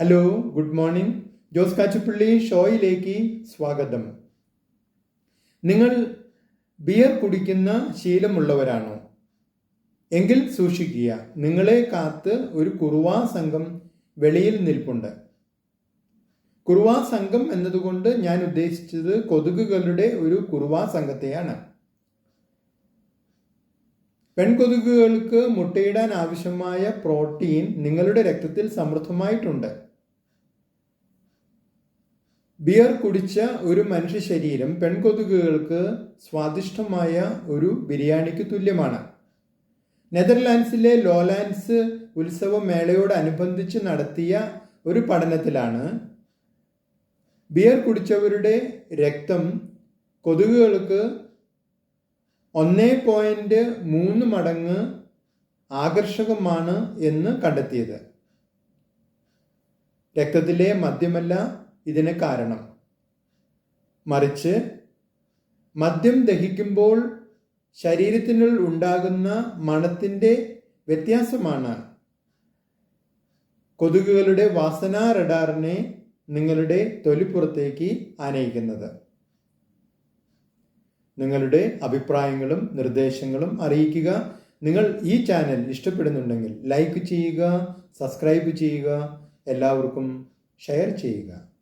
Hello good morning Jose Kachuppally ഷോയിലേക്ക് സ്വാഗതം. നിങ്ങൾ beer കുടിക്കുന്ന ശീലമുള്ളവരാണോ? എങ്കിൽ സൂക്ഷിക്കുക നിങ്ങളെ കാത്ത് ഒരു കുറുവാ സംഘം വെളിയിൽ നിൽപ്പുണ്ട്. കുറുവാ സംഘം എന്നതുകൊണ്ട് ഞാൻ ഉദ്ദേശിച്ചത് കൊതുകുകളുടെ ഒരു കുറുവാ സംഘത്തെയാണ്. പെൺകൊതുകുകൾക്ക് മുട്ടയിടാൻ ആവശ്യമായ പ്രോട്ടീൻ നിങ്ങളുടെ രക്തത്തിൽ സമൃദ്ധമായിട്ടുണ്ട്. ബിയർ കുടിച്ച ഒരു മനുഷ്യ ശരീരം പെൺകൊതുകുകൾക്ക് സ്വാദിഷ്ടമായ ഒരു ബിരിയാണിക്ക് തുല്യമാണ്. നെതർലാൻഡ്സിലെ ലോലാൻഡ്സ് ഉത്സവ മേളയോടനുബന്ധിച്ച് നടത്തിയ ഒരു പഠനത്തിലാണ് ബിയർ കുടിച്ചവരുടെ രക്തം കൊതുകുകൾക്ക് ഒന്നേ പോയിന്റ് മൂന്ന് മടങ്ങ് ആകർഷകമാണ് എന്ന് കണ്ടെത്തിയത്. രക്തത്തിലെ മദ്യമല്ല ഇതിന് കാരണം. മറിച്ച് മദ്യം ദഹിക്കുമ്പോൾ ശരീരത്തിനുള്ളിൽ ഉണ്ടാകുന്ന മണത്തിന്റെ വ്യത്യാസമാണ്. കൊതുകുകളുടെ വാസനാ റഡാറിനെ നിങ്ങളുടെ തൊലിപ്പുറത്തേക്ക് ആനയിക്കുന്നത്. നിങ്ങളുടെ അഭിപ്രായങ്ങളും നിർദ്ദേശങ്ങളും അറിയിക്കുക. നിങ്ങൾ ഈ ചാനൽ ഇഷ്ടപ്പെടുന്നുണ്ടെങ്കിൽ ലൈക്ക് ചെയ്യുക സബ്സ്ക്രൈബ് ചെയ്യുക എല്ലാവർക്കും ഷെയർ ചെയ്യുക.